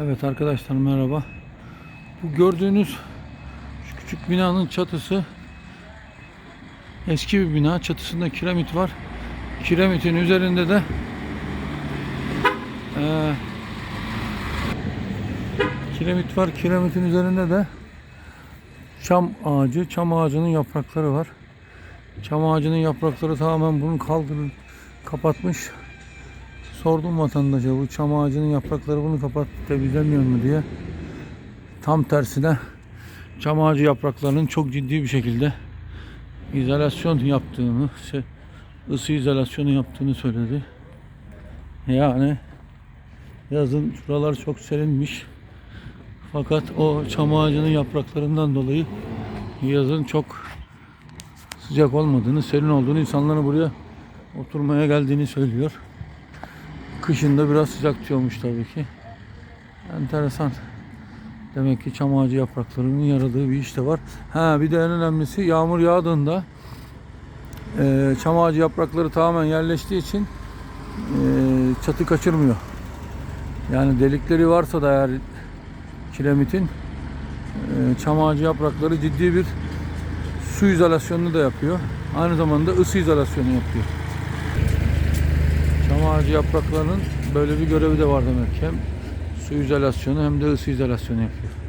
Evet arkadaşlar merhaba. Bu gördüğünüz şu küçük binanın çatısı eski bir bina. Çatısında kiremit var. Kiremitin üzerinde de eee, kiremit var. Kiremitin üzerinde de çam ağacı. Çam ağacının yaprakları var. Çam ağacının yaprakları tamamen bunu kaldırıp kapatmış. Sordum vatandaşa bu çam ağacının yaprakları bunu kapat temizlemiyor mu diye. Tam tersine çam ağacı yapraklarının çok ciddi bir şekilde izolasyon yaptığını, se- ısı izolasyonu yaptığını söyledi. Yani yazın şuralar çok serinmiş. Fakat o çam ağacının yapraklarından dolayı yazın çok sıcak olmadığını, serin olduğunu, insanların buraya oturmaya geldiğini söylüyor. Kışında biraz sıcak tutuyormuş tabii ki. Enteresan. Demek ki çam ağacı yapraklarının yaradığı bir iş de var. Ha bir de en önemlisi yağmur yağdığında e, çam ağacı yaprakları tamamen yerleştiği için e, çatı kaçırmıyor. Yani delikleri varsa da eğer kiremitin e, çam ağacı yaprakları ciddi bir su izolasyonunu da yapıyor. Aynı zamanda ısı izolasyonu yapıyor. Ağacı yapraklarının böyle bir görevi de var demek. Hem su izolasyonu hem de ısı izolasyonu yapıyor.